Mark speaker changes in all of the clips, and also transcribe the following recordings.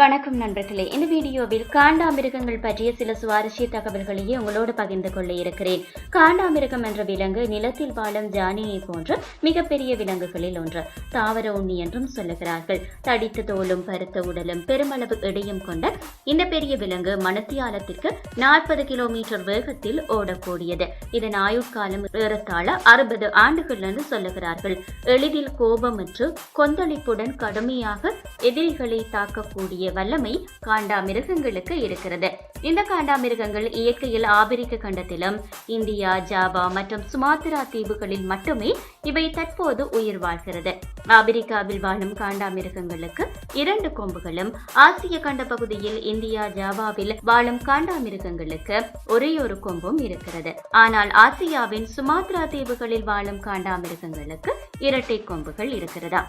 Speaker 1: வணக்கம் நண்பர்களே. இந்த வீடியோவில் காண்டாமிருகங்கள் பற்றிய சில சுவாரஸ்ய தகவல்களையே உங்களோடு பகிர்ந்து கொள்ள இருக்கிறேன். காண்டாமிருகம் என்ற விலங்கு நிலத்தில் வாழும் ஜானியை போன்ற மிகப்பெரிய விலங்குகளில் ஒன்று. தாவர உண்ணி என்றும் சொல்லுகிறார்கள். தடித்த தோலும் பருத்த உடலும் பெருமளவு இடையும் கொண்ட இந்த பெரிய விலங்கு மணத்தியாலத்திற்கு நாற்பது கிலோமீட்டர் வேகத்தில் ஓடக்கூடியது. இதன் ஆயுட்காலம் ஏறத்தாழ அறுபது ஆண்டுகள் என்று சொல்லுகிறார்கள். எளிதில் கோபமற்று கொந்தளிப்புடன் கடுமையாக எதிரிகளை தாக்கக்கூடிய வல்லமை காண்டாமிருகங்களுக்கு இருக்கிறது. இந்த காண்டாமிருகங்கள் இயற்கையில் ஆபிரிக்க கண்டத்திலும் இந்தியா ஜாவா மற்றும் சுமாத்திரா தீவுகளில் மட்டுமே இவை தற்போது உயிர் வாழ்கிறது. ஆபிரிக்காவில் வாழும் காண்டாமிருகங்களுக்கு இரண்டு கொம்புகளும் ஆசிய கண்ட பகுதியில் இந்தியா ஜாவாவில் வாழும் காண்டாமிருகங்களுக்கு ஒரே ஒரு கொம்பும் இருக்கிறது. ஆனால் ஆசியாவின் சுமாத்ரா தீவுகளில் வாழும் காண்டாமிருகங்களுக்கு இரட்டை கொம்புகள் இருக்கிறதா?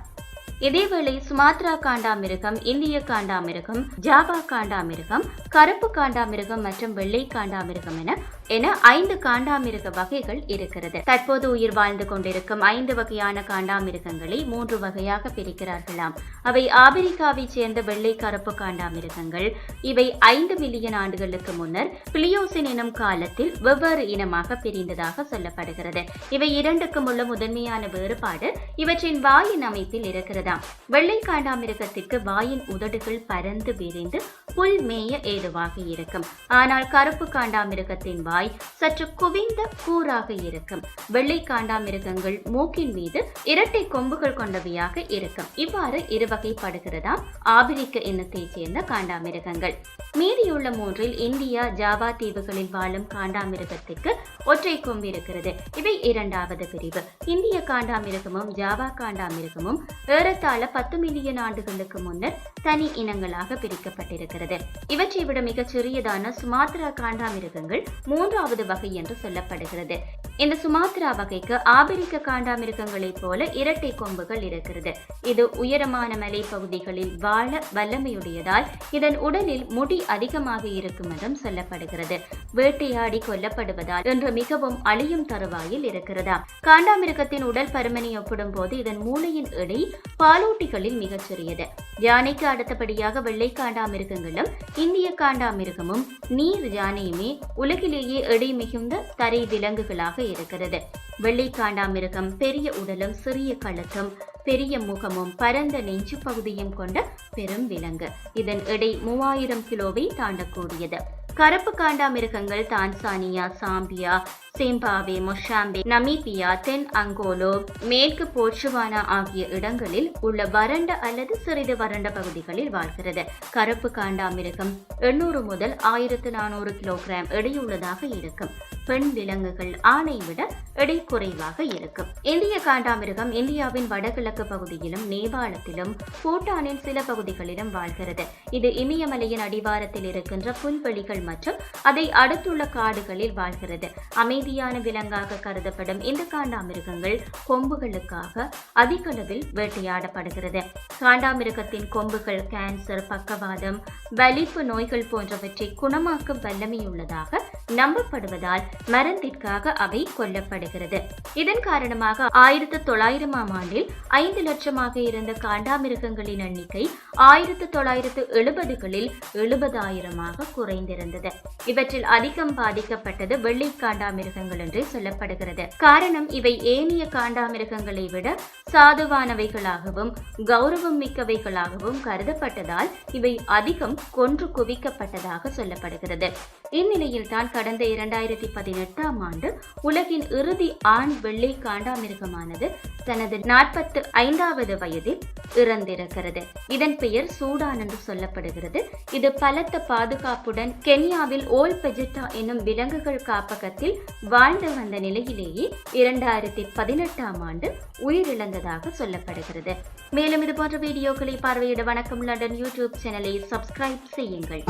Speaker 1: இதேவேளை சுமாத்ரா காண்டாமிருகம் இந்திய காண்டாமிருகம் ஜாவா காண்டாமிருகம் கருப்பு காண்டாமிருகம் மற்றும் வெள்ளை காண்டாமிருகம் என என ஐந்து காண்டாமிருக வகைகள் இருக்கிறது. தற்போது உயிர் வாழ்ந்து கொண்டிருக்கும் ஐந்து வகையான காண்டாமிருகங்களை மூன்று வகையாக பிரிக்கிறார்களாம். அவை ஆபிரிக்காவைச் சேர்ந்த வெள்ளை கருப்பு காண்டாமிருகங்கள். இவை ஐந்து மில்லியன் ஆண்டுகளுக்கு முன்னர் பிளியோசின் எனும் காலத்தில் வெவ்வேறு இனமாக பிரிந்ததாக சொல்லப்படுகிறது. இவை இரண்டுக்கும் உள்ள முதன்மையான வேறுபாடு இவற்றின் வாயின் அமைப்பில் இருக்கிறதாம். வெள்ளை காண்டாமிருகத்திற்கு வாயின் உதடுகள் பரந்து விரிந்து புல் மேய ஏதுவாக இருக்கும். ஆனால் கருப்பு காண்டாமிருகத்தின் வாய் சற்று குவிந்த கூறாக இருக்கும். வெள்ளை காண்டாமிருகங்கள் மூக்கின் மீது இரட்டை கொம்புகள் கொண்டவையாக இருக்கும். இவ்வாறு இருவகைப்படுகிறதாம் ஆபிரிக்க இனத்தைச் சேர்ந்த காண்டாமிருகங்கள் மீதியுள்ள மூன்றில் இந்தியா ஜாவா தீவுகளில் வாழும் காண்டாமிருகத்துக்கு ஒற்றை கொம்பு இருக்கிறது. இவை இரண்டாவது பிரிவு. இந்திய காண்டாமிருகமும் ஜாவா காண்டாமிருகமும் ஏறத்தாழ பத்து மில்லியன் ஆண்டுகளுக்கு முன்னர் தனி இனங்களாக பிரிக்கப்பட்டிருக்கிறது. இவற்றை விட மிகச் சிறியதான சுமாத்ரா காண்டாமிருகங்கள் மூன்றாவது வகை என்று சொல்லப்படுகிறது. இந்த சுமாத்ரா வகைக்கு ஆபிரிக்க காண்டாமிருகங்களைப் போல இரட்டை கொம்புகள் இருக்கிறது. இது உயரமான மலைப்பகுதிகளில் வாழ வல்லமையுடையதால் இதன் உடலில் முடி அதிகமாக இருக்கும் என்றும் சொல்லப்படுகிறது. வேட்டையாடி கொல்லப்படுவதால் இன்று மிகவும் அழியும் தருவாயில் இருக்கிறதா காண்டாமிருகத்தின் உடல் பருமனை ஒப்பிடும் போது இதன் மூளையின் எடை பாலூட்டிகளில் மிகச்சிறியது. யானைக்கு அடுத்தபடியாக வெள்ளை காண்டாமிருகங்களும் இந்திய காண்டாமிருகமும் நீர் யானையுமே உலகிலேயே எடை மிகுந்த தரை விலங்குகளாக இருக்கிறது வெள்ளை மிருகம் பெரிய உடலும் சிறிய கழுத்தும் பெரிய முகமும் பரந்த நெஞ்சு பகுதியும் கொண்ட பெரும் விலங்கு. இதன் எடை மூவாயிரம் கிலோவை தாண்டக்கூடியது. கருப்பு காண்டா மிருகங்கள் Tanzania Zambia Zimbabwe Mozambique Namibia தென் அங்கோலோ மேற்கு போர்ச்சுவானா ஆகிய இடங்களில் உள்ள வறண்ட அல்லது சிறிது வறண்ட பகுதிகளில் வாழ்கிறது. கருப்பு காண்டா மிருகம் எண்ணூறு முதல் ஆயிரத்து நானூறு கிலோகிராம் எடையுள்ளதாக இருக்கும். பெண் விலங்குகள் ஆணை விட எடை குறைவாக இருக்கும். இந்திய காண்டாமிருகம் இந்தியாவின் வடகிழக்கு பகுதியிலும் நேபாளத்திலும் பூட்டானின் சில பகுதிகளிலும் வாழ்கிறது. இது இமயமலையின் அடிவாரத்தில் இருக்கின்ற புல்வெளிகள் மற்றும் அதை அடுத்துள்ள காடுகளில் வாழ்கிறது. அமைதியான விலங்காக கருதப்படும் இந்த காண்டாமிருகங்கள் கொம்புகளுக்காக அதிகளவில் வேட்டையாடப்படுகிறது. காண்டாமிருகத்தின் கொம்புகள் கேன்சர் பக்கவாதம் வலிப்பு நோய்கள் போன்றவற்றை குணமாக்கும் வல்லமையுள்ளதாக நம்பப்படுவதால் மருந்திற்காக அவை கொல்லப்படுகிறது. இதன் காரணமாக ஆயிரத்து தொள்ளாயிரமாம் ஆண்டில் ஐந்து லட்சமாக இருந்த காண்டாமிருகங்களின் எண்ணிக்கை ஆயிரத்து தொள்ளாயிரத்து எழுபதுகளில் எழுபதாயிரமாக குறைந்திருந்தது. இவற்றில் அதிகம் பாதிக்கப்பட்டது வெள்ளை காண்டாமிருகங்கள் என்று சொல்லப்படுகிறது. காரணம் இவை ஏனைய காண்டாமிருகங்களை விட சாதுவானவைகளாகவும் கௌரவம் மிக்கவைகளாகவும் கருதப்பட்டதால் இவை அதிகம் கொன்று குவிக்கப்பட்டதாக சொல்லப்படுகிறது. இந்நிலையில்தான் கடந்த இரண்டாயிரத்தி பதினெட்டாம் ஆண்டு உலகின் இறுதி ஆண் வெள்ளை காண்டாமிருகமானது தனது நாற்பத்து ஐந்தாவது வயதில் இறந்திருக்கிறது. இதன் பெயர் சூடான் என்று சொல்லப்படுகிறது. இது பலத்த பாதுகாப்புடன் கென்யாவில் ஓல் பெஜெட்டா என்னும் விலங்குகள் காப்பகத்தில் வாழ்ந்து வந்த நிலையிலேயே இரண்டாயிரத்தி பதினெட்டாம் ஆண்டு உயிரிழந்ததாக சொல்லப்படுகிறது. மேலும் இது போன்ற வீடியோக்களை பார்வையிட வணக்கம். லண்டன் யூடியூப் சேனலை சப்ஸ்கிரைப் செய்யுங்கள்.